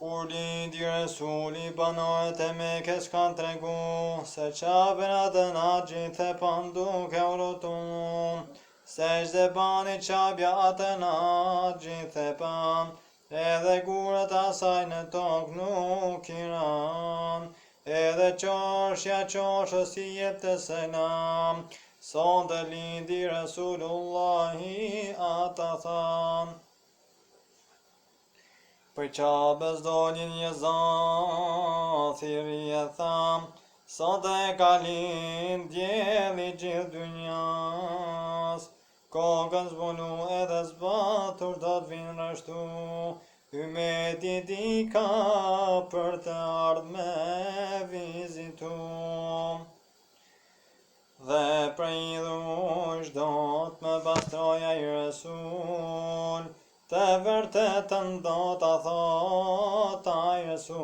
Kur lindi Resuli banorët e Mekës kanë tregu se qabën atë na gjithë e pandu ke urotun se shde bani qabja atë na gjithë e pan edhe gurët asaj në tokë nuk i ran. Edhe qoshja qoshës i jep të selam son të lindi Resulullahi ata thanë Për qabës dolin një zathiri e tham, Sot e kalin djeli gjithë dynjas, Kokën zbulu edhe zbatur do të vinë rështu, Ymeti di ka për të ardhë me vizitu. Dhe prej dhush do të më bastroja i rësull, Të vërtetën do të thot a Jesul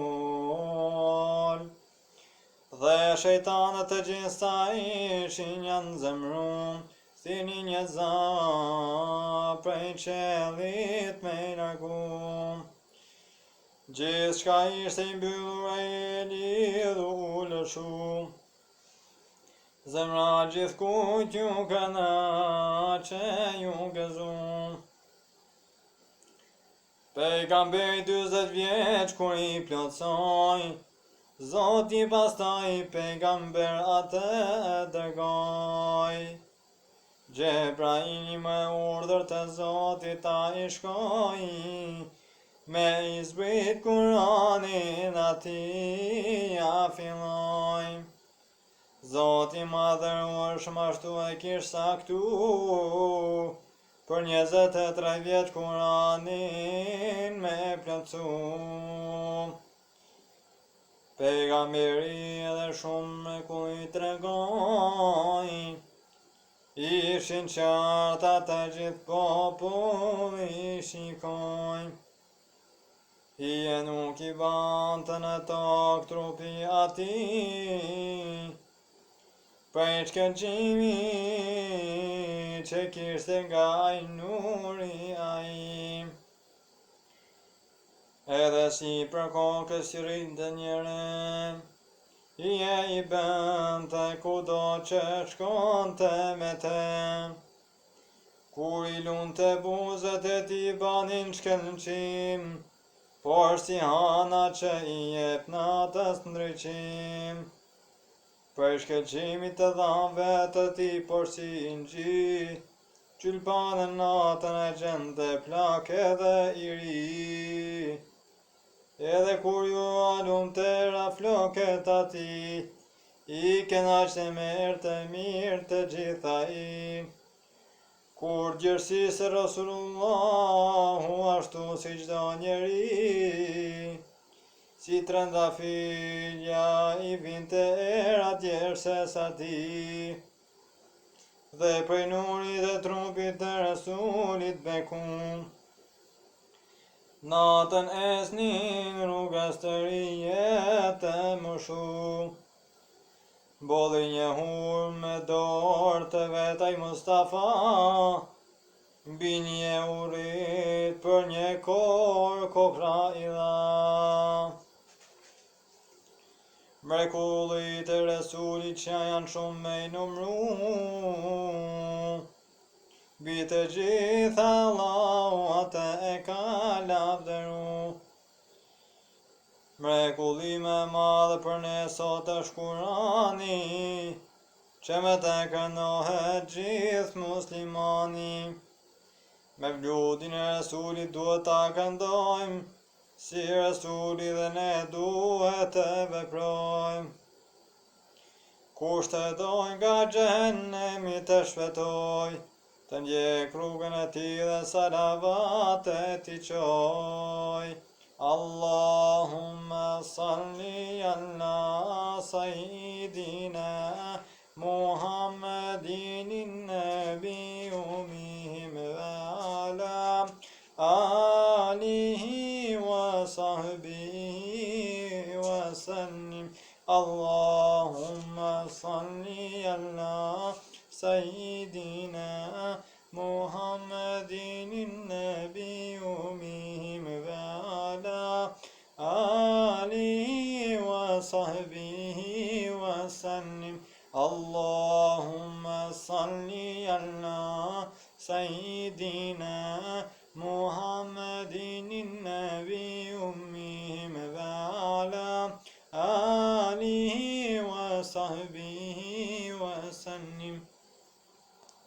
Dhe shejtanët të gjitha ishin janë zemrum Si një një za prej qelit me i nërgum Gjithë shka ishte i mbyllur e lidhu u lëshu Zemra gjithë kujt ju këna që ju gëzum Pejgamberi 20 vjeç kur i plotsoj Zoti pastaj pejgamber atë dërgoj. Gjebraili me urdhër të Zotit ta i shkoj. Me i zbrit kuranin ati ja filloj. Zoti madhër shmashtu e kish saktu Për njëzët e tre vjetë kuranin me plëcu Pegamberi edhe shumë kuj të regoj Ishin qarta të gjithë popull i shikoj. I e nuk i bantën në tokë trupi ati Prej që kishte nga i nuri a i Edhe si për kokës i rritë njëre I e i bënd të kudo që shkon të me te. Kur i lunë të buzët e ti banin shkëllëqim Por si hana që i jep natës ndryqim Për shkeqimit të dhamve të ti por si në gji Qylpanën natën e gjende plak edhe i ri. Edhe kur ju alun të ra ati I kena që merë të mirë të gjitha i. Kur gjërësi se Rasulullahu ashtu si gjdo njeri Si të rënda filja i vinte era tjerë se sa ti Dhe prej nuri dhe trupit të rasulit bekum Natën esnin rrugës të rijet të më shumë Bodhi një hur me dorë të vetaj Mustafa. Bini e urit për një korë kokra i dha Mrekullit e resullit që janë shumë me i numru Bitë gjitha lau atë e ka lavderu Mrekulli me madhe për ne sot është kurani Që me të kënohet gjithë muslimani. Me vludin e resullit duhet ta këndojmë si Resuli dhe ne duhet të veprojmë. Kushtë të dojnë nga gjennemi të shvetoj, të ndjek rrugën e ti dhe salavat e ti qoj. Allahumma salli alla sajidina Muhammedin nabi sahbihi ve sellim Allahümme salli ala seyyidina Muhammedin nebi umihim ve ala alihi ve sahbihi ve sellim Allahümme salli ala seyyidina Muhammedin nebi